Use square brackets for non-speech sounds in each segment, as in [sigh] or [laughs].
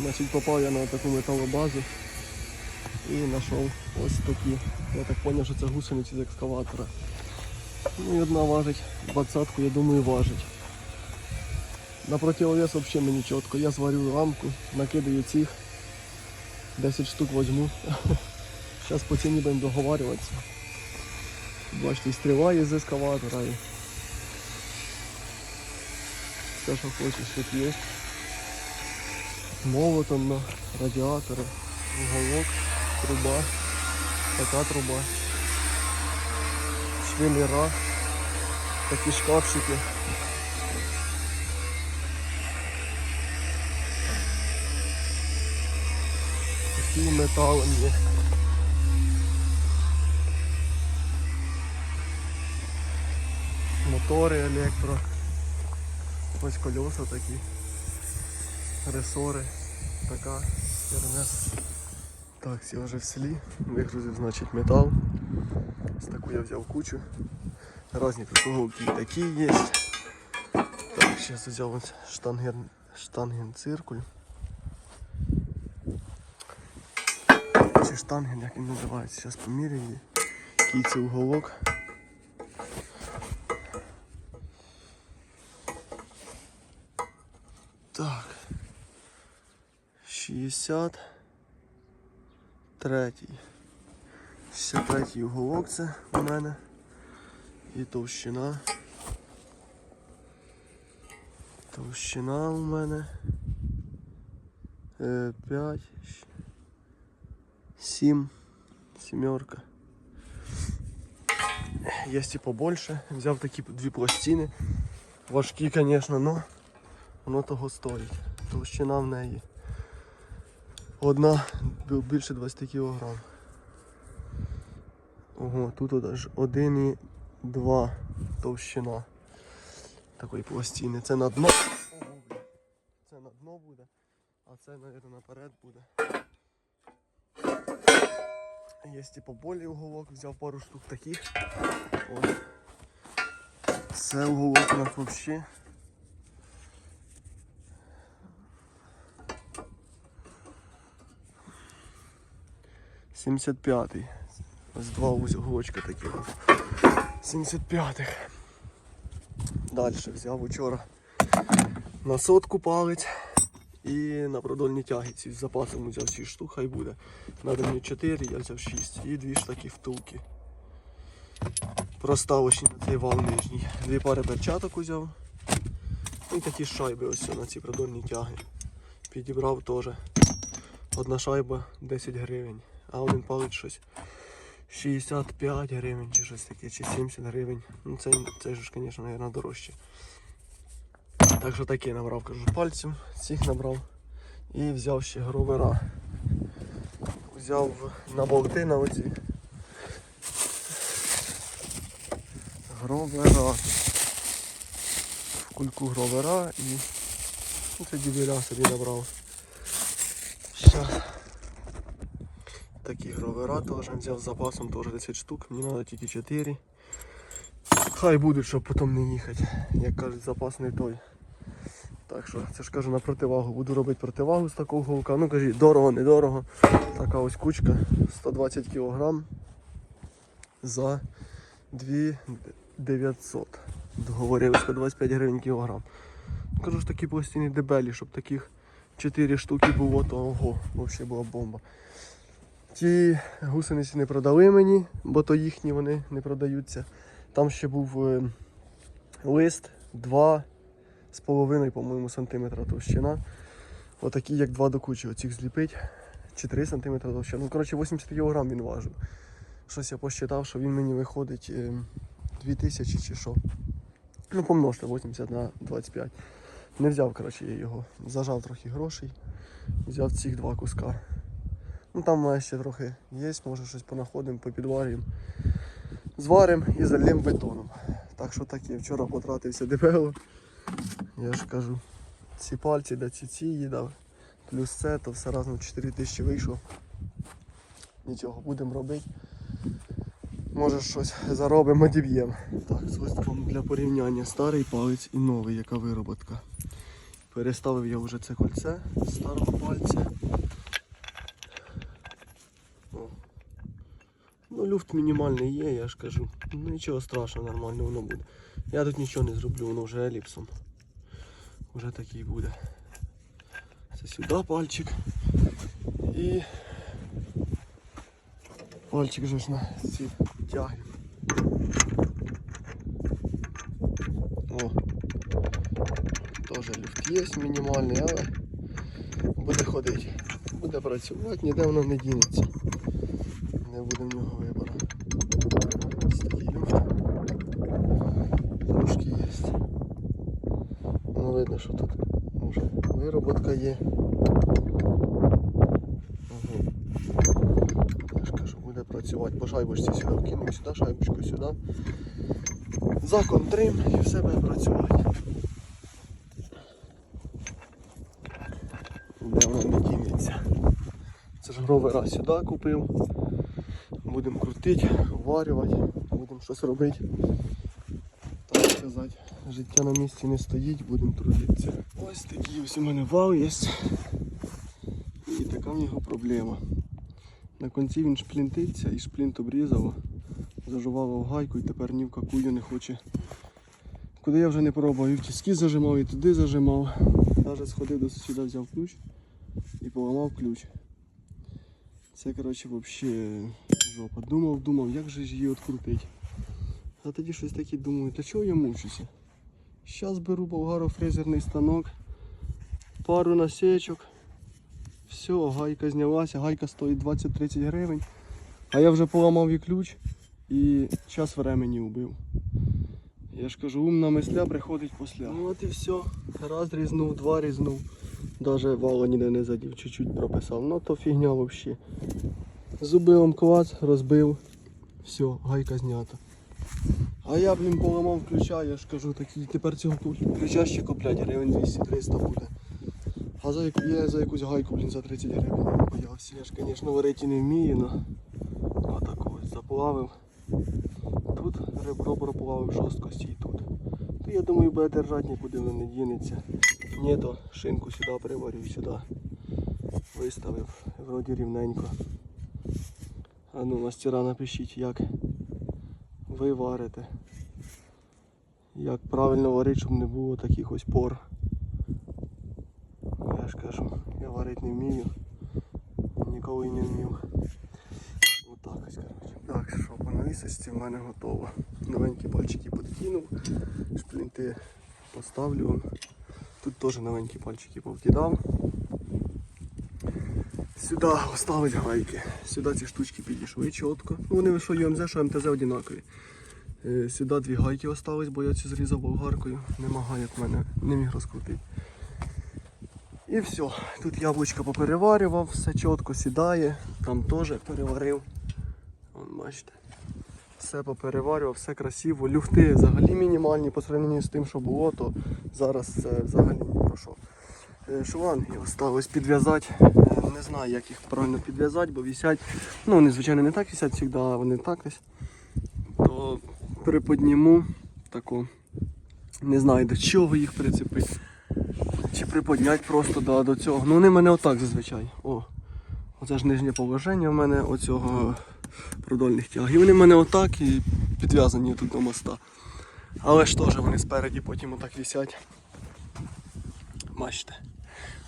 Значить, попав я на таку металобазу і знайшов ось такі. Я так зрозумів, що це гусениці з екскаватора. Ну і одна важить, двадцятку, я думаю, важить. На противовес взагалі мені чітко. Я зварю рамку, накидаю цих, 10 штук возьму. [laughs] Зараз по ціні будемо договарюватися. Бачите, і стріла є з ескаватора. І... Все, що хочеш, тут є. Молотом на радіатори, уголок, труба, така труба, швеллера, такі шкафчики. Такий металом є. Мотори електро. Ось колеса такі. Ресори. Така херня. Так, всі вже в селі. Вигрузив, значить, метал. Ось таку я взяв кучу. Разні і такі є. Так, зараз взяв штанген, штанген циркуль. Чи штанген, як він називається, зараз поміряю. Який уголок. Так. 60. Третій. 63 уголок це у мене. І товщина. Товщина у мене. 5. 7. Сімерка. Є і побольше. Взяв такі дві пластини. Важкі, звісно, але воно того стоїть. Товщина в неї. Одна більше 20 кг. Ого, тут аж 1,2 товщина такої пластини. Це на дно. Це на дно буде, а це, мабуть, наперед буде. Є типу болі уголок, взяв пару штук таких. Ось. Це уголок у нас взагалі. Сімдесят п'ятий. Ось два уголочка такі. 75-х. Далі взяв учора на сотку палець і на продольні тягиці з запасом взяв 6 штук, хай буде. Надо мені 4, я взяв 6 і дві ж такі втулки. Проставочні на цей вал нижній. Дві пари перчаток взяв. І такі шайби ось на ці продольні тяги. Підібрав теж. Одна шайба 10 гривень, а один палець щось 65 гривень чи щось таке, чи 70 гривень. Ну це, це ж, звісно, мабуть, дорожче. Так що таке набрав, кажу, пальцем, цих набрав. І взяв ще гровера. Взяв на болти на оці. Гровера. В кульку гровера і це дібіля собі набрав. Щас. Гровера теж взяв з запасом теж 10 штук, мені треба тільки 4. Хай будуть, щоб потім не їхати. Як кажуть, запас не той. Так що, це ж кажу на противагу. Буду робити противагу з такого голка. Ну кажіть, дорого, недорого. Така ось кучка 120 кг за 2900. Договорили 125 гривень кілограм. Кажу ж такі пластини дебелі, щоб таких 4 штуки було, то ого, взагалі була бомба. Ті гусениці не продали мені, бо то їхні вони не продаються. Там ще був е, лист 2 з по-моєму, сантиметра товщина. Отакі, як два до кучі, оцих зліпить. Чи 3 сантиметра товщина. Ну, коротше, 80 кг він важив. Щось я посчитав, що він мені виходить е, 2000 чи що. Ну, помножте 80 на 25. Не взяв, коротше, я його. Зажав трохи грошей. Взяв цих два куска. Ну там має ще трохи є, може щось понаходимо, попідварюємо. Зваримо і зальємо бетоном. Так що таке, вчора потратився дебело. Я ж кажу, ці пальці да ці ці їдав. Плюс це, то все разом 4 тисячі вийшло. Нічого, будемо робити. Може щось заробимо, діб'ємо. Так, ось вам для порівняння старий палець і новий, яка вироботка. Переставив я вже це кольце старого пальця. люфт мінімальний є, я ж кажу. Ну, нічого страшного, нормально воно буде. Я тут нічого не зроблю, воно вже еліпсом. Вже такий буде. Це сюди пальчик. І пальчик же ж на ці тяги. О. Теж люфт є мінімальний, але буде ходити. Буде працювати, ніде воно не дінеться. Не буде в нього вибору. Що тут вже вироботка є. Угу. Я ж кажу, буде працювати. По шайбочці сюди вкинемо сюди, шайбочку сюди. За контрим і все буде працювати. Де воно не дінеться. Це ж гровера сюди купив. Будемо крутити, варювати, будемо щось робити. Життя на місці не стоїть, будемо трудитися. Ось такий ось у мене вал є. І така в нього проблема. На кінці він шплінтиться і шплінт обрізав, зажував гайку і тепер ні в какую не хоче. Куди я вже не пробував, і в тіски зажимав, і туди зажимав. Навіть сходив до сусіда, взяв ключ і поламав ключ. Це коротше взагалі жопа. Думав, думав, як же ж її відкрутити. А тоді щось таке думаю, для чого я мучуся? Зараз беру болгарофрезерний станок, пару насечок. Все, гайка знялася, гайка стоїть 20-30 гривень. А я вже поламав їй ключ і час времени убив. Я ж кажу, умна мисля приходить після. Ну от і все. Раз різнув, два різнув. Даже вала ніде не задів, чуть-чуть прописав. Ну то фігня взагалі. Зубилом клац, розбив. Все, гайка знята. А я, блін, поламав ключа, я ж кажу, такий, тепер цього ключа ще куплять, гривень 200-300 буде. А за яку я за якусь гайку, блін, за 30 гривень боявся. Я ж, звісно, варити не вмію, но отак ось заплавив. Тут ребро проплавив жорсткості і тут. То я думаю, буде держати, нікуди воно не дінеться. Ні, то шинку сюди приварю, сюди. Виставив, вроді рівненько. А ну, мастера, напишіть, як ви варите. Як правильно варити, щоб не було таких ось пор. Я ж кажу, я варити не вмію. Ніколи не вмів. Отак ось, коротше. Так, що по навісості в мене готово. Новенькі пальчики підкинув, шплінти поставлю. Тут теж новенькі пальчики повкидав. Сюди оставить гайки. Сюди ці штучки підійшли чітко. Ну вони що ЮМЗ, що МТЗ одинакові. Е, Сюди дві гайки остались, бо я цю зрізав болгаркою. Нема гайок в мене, не міг розкрутити. І все. Тут яблучко попереварював, все чітко сідає. Там теж переварив. Вон, бачите. Все попереварював, все красиво. Люфти взагалі мінімальні по сравненню з тим, що було, то зараз це взагалі ні про. Е, Шланги осталось підв'язати. Е, Не знаю, як їх правильно підв'язати, бо висять. Ну, вони, звичайно, не так висять завжди, а вони так ось. То приподніму таку. Не знаю до чого їх прицепити. Чи приподнять просто да, до цього. Ну вони в мене отак зазвичай. О. Оце ж нижнє положення в мене оцього продольних тяг. І вони в мене отак і підв'язані тут до моста. Але ж теж вони спереді потім отак висять. Бачите.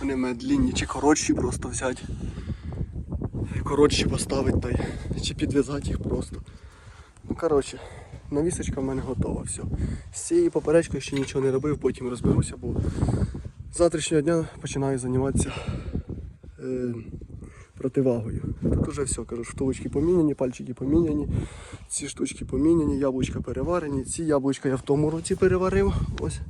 Вони в мене длінні чи коротші просто взяти. Коротші поставити та й чи підв'язати їх просто. Ну коротше, навісочка в мене готова. Все. З цією поперечкою ще нічого не робив, потім розберуся, бо з завтрашнього дня починаю займатися е, противагою. Тут вже все, кажу, штучки поміняні, пальчики поміняні, ці штучки поміняні, яблучка переварені. Ці яблучка я в тому році переварив. Ось.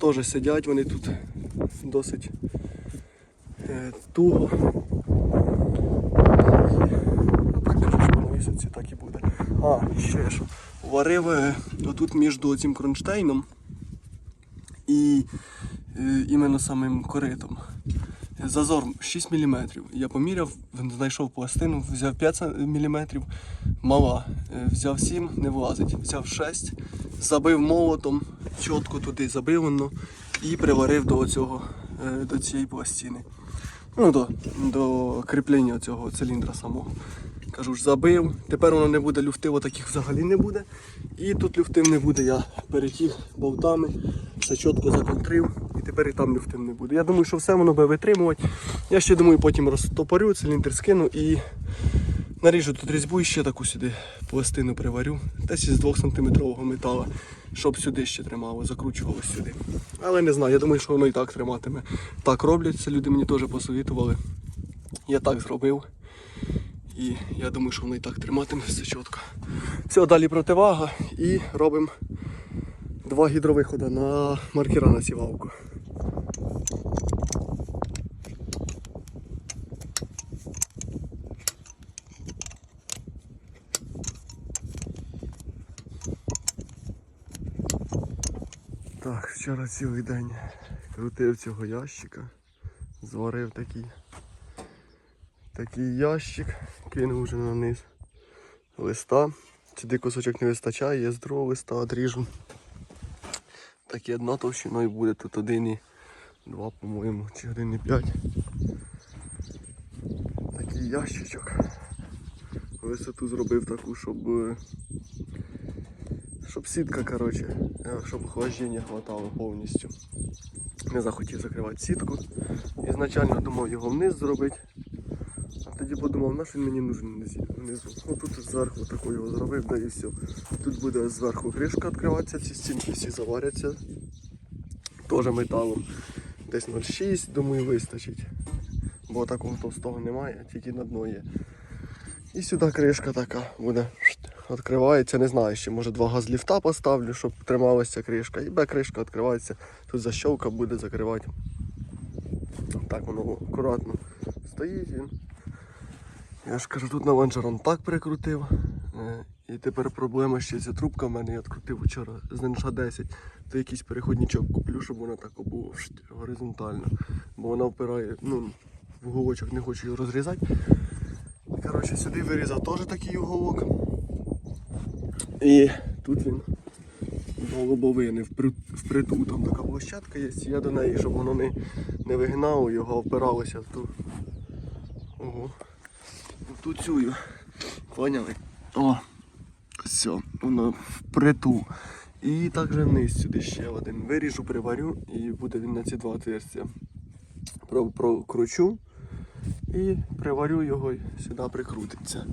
Теж сидять вони тут досить е, туго. Ну, так місяці так і буде. А, ще що. Варив е, отут між цим кронштейном і е, іменно самим коритом. Зазор 6 мм. Я поміряв, знайшов пластину, взяв 5 мм, мала. Е, Взяв 7, не влазить. Взяв 6, забив молотом, чітко туди забивано і приварив до цього, е, до цієї пластини. Ну, до, до кріплення цього циліндра самого. Кажу ж, забив. Тепер воно не буде люфтиво, таких взагалі не буде. І тут люфтив не буде. Я перетіг болтами, все чітко законтрив, і тепер і там люфтив не буде. Я думаю, що все воно буде витримувати. Я ще думаю, потім розтопорю, циліндр скину і наріжу тут різьбу і ще таку сюди пластину приварю. Десь із 2 см металу, щоб сюди ще тримало, закручувалось сюди. Але не знаю, я думаю, що воно і так триматиме. Так роблять, це люди мені теж посовітували. Я так зробив. І я думаю, що воно і так триматиме все чітко. Все, далі противага і робимо два гідровиходи на маркера на сівалку. Так, вчора цілий день крутив цього ящика, зварив такий такий ящик, кинув вже на низ листа. Сюди кусочок не вистачає, я з другого листа одріжу. Так і одна товщиною буде, тут один і два, по-моєму, чи один і п'ять. Такий ящичок. Висоту зробив таку, щоб. е, Щоб сітка, коротше, е, щоб охлаждення хватало повністю. Не захотів закривати сітку. Ізначально думав його вниз зробити. Тоді подумав, на що він мені нужен внизу. Ну тут зверху таку його зробив, да і все. Тут буде зверху кришка відкриватися, ці стінки всі заваряться. Теж металом. Десь 0,6, думаю, вистачить. Бо такого товстого немає, тільки на дно є. І сюди кришка така буде. Відкривається, не знаю, ще може два газліфта поставлю, щоб трималася кришка. І Б кришка відкривається. Тут защелка буде закривати. Так воно акуратно стоїть. Я ж кажу, тут на лонжерон так прикрутив. Е, І тепер проблема ще ця трубка в мене я відкрутив вчора з НШ 10. То якийсь переходничок куплю, щоб вона так було шт, горизонтально. Бо вона впирає, ну, в уголочок не хочу його розрізати. Коротше, сюди вирізав теж такий уголок. І тут він до лобовини впри- впритул. Там така площадка є, я до неї, щоб воно не, не вигнало, його впиралося в ту. Ого. В ту цю. Поняли? О, все, воно впритул. І також вниз сюди ще один. Виріжу, приварю і буде він на ці два отверстия. Прокручу і приварю його і сюди прикрутиться.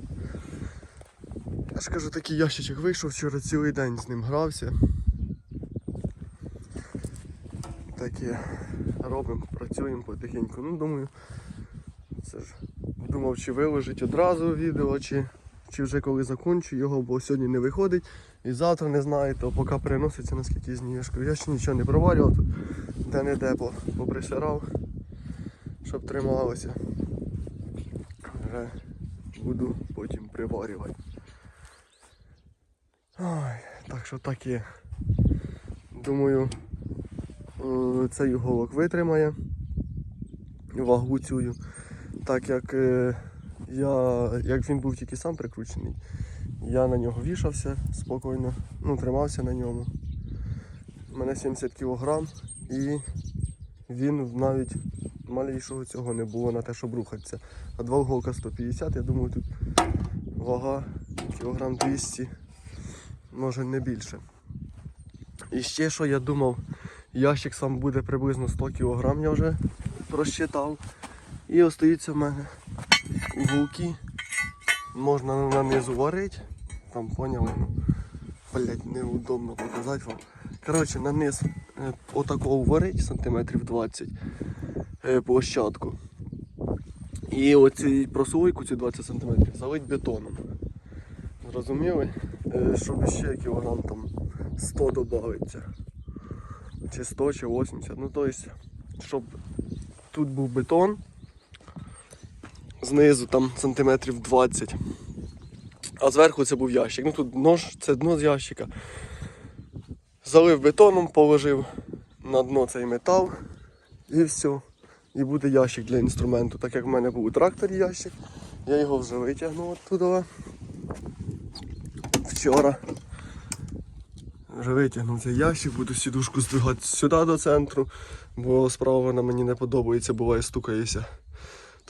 Я ж кажу, такий ящичок вийшов вчора цілий день з ним грався. Таке робимо, працюємо потихеньку. Ну думаю, це ж думав, чи виложить одразу відео, чи, чи вже коли закончу його, бо сьогодні не виходить. І завтра не знаю, то поки переноситься наскільки зніжку. Я ще нічого не проварював тут, де-не-де по- поприсирав, щоб трималося. Вже буду потім приварювати. Ой, так що так є. Думаю, е, цей уголок витримає вагу цю. Так як е, я, як він був тільки сам прикручений, я на нього вішався спокійно, ну, тримався на ньому. У мене 70 кг і він навіть малейшого цього не було на те, щоб рухатися. А два уголка 150, я думаю, тут вага кілограм 200, може не більше. І ще що я думав, ящик сам буде приблизно 100 кг, я вже розчитав. І остаються в мене уголки. Можна нанизу варити. Там поняли, блять, неудобно показати вам. Коротше, на е, отакого варить сантиметрів 20 е, площадку. І оцю прослойку, ці 20 см, залить бетоном. Зрозуміли? Е, Щоб ще кілограм там 100 додається. Чи 100, чи 80. Ну тобто, щоб тут був бетон. Знизу там сантиметрів 20. А зверху це був ящик. Ну тут нож, це дно з ящика. Залив бетоном, положив на дно цей метал і все. і буде ящик для інструменту. Так як в мене був у тракторі ящик, я його вже витягнув оттуда. Вчора. Вже витягнув цей ящик, буду сідушку здвигати сюди до центру, бо справа вона мені не подобається, буває стукається.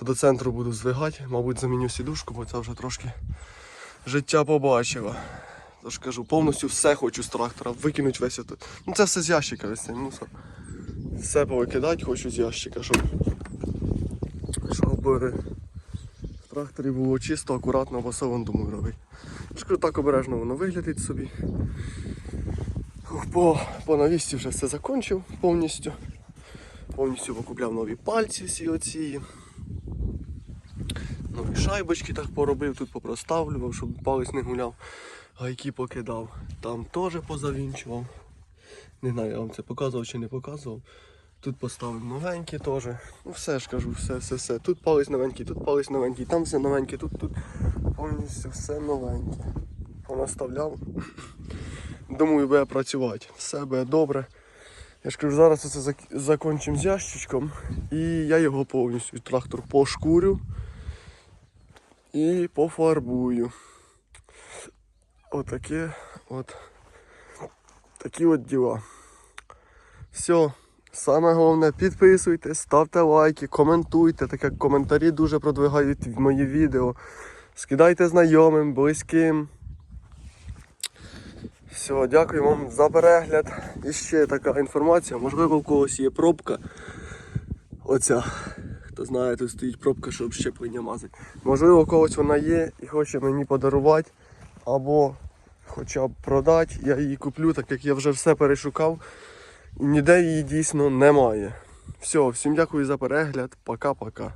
То до центру буду здвигати, мабуть, заміню сідушку, бо це вже трошки життя побачила. Тож кажу, повністю все хочу з трактора, викинуть весь ото. Ну це все з ящика, весь цей мусор. Все повикидати хочу з ящика, щоб, щоб в тракторі було чисто, акуратно, бо все думаю робить. Я ж кажу, так обережно воно виглядить собі. По, по навісті вже все закончив повністю. Повністю покупляв нові пальці всі оці. Шайбочки так поробив, тут попроставлював, щоб палець не гуляв. Гайки покидав. Там теж позавінчував. Не знаю, я вам це показував чи не показував. Тут поставив новенькі теж. Ну все ж кажу, все, все, все. Тут палець новенький, тут палець новенький, там все новеньке, тут, тут повністю все новеньке. Понаставляв. Думаю, буде працювати. Все буде добре. Я ж кажу, зараз це закінчимо з ящичком і я його повністю трактор пошкурю і пофарбую. Отаке от такі от діла. Все. Саме головне, підписуйтесь, ставте лайки, коментуйте, так як коментарі дуже продвигають мої відео. Скидайте знайомим, близьким. Все, дякую вам за перегляд. І ще така інформація, можливо, у когось є пробка. Оця. Хто знає, тут стоїть пробка, щоб щеплення мазати. Можливо, когось вона є і хоче мені подарувати або хоча б продати. Я її куплю, так як я вже все перешукав. Ніде її дійсно немає. Все, всім дякую за перегляд. Пока-пока.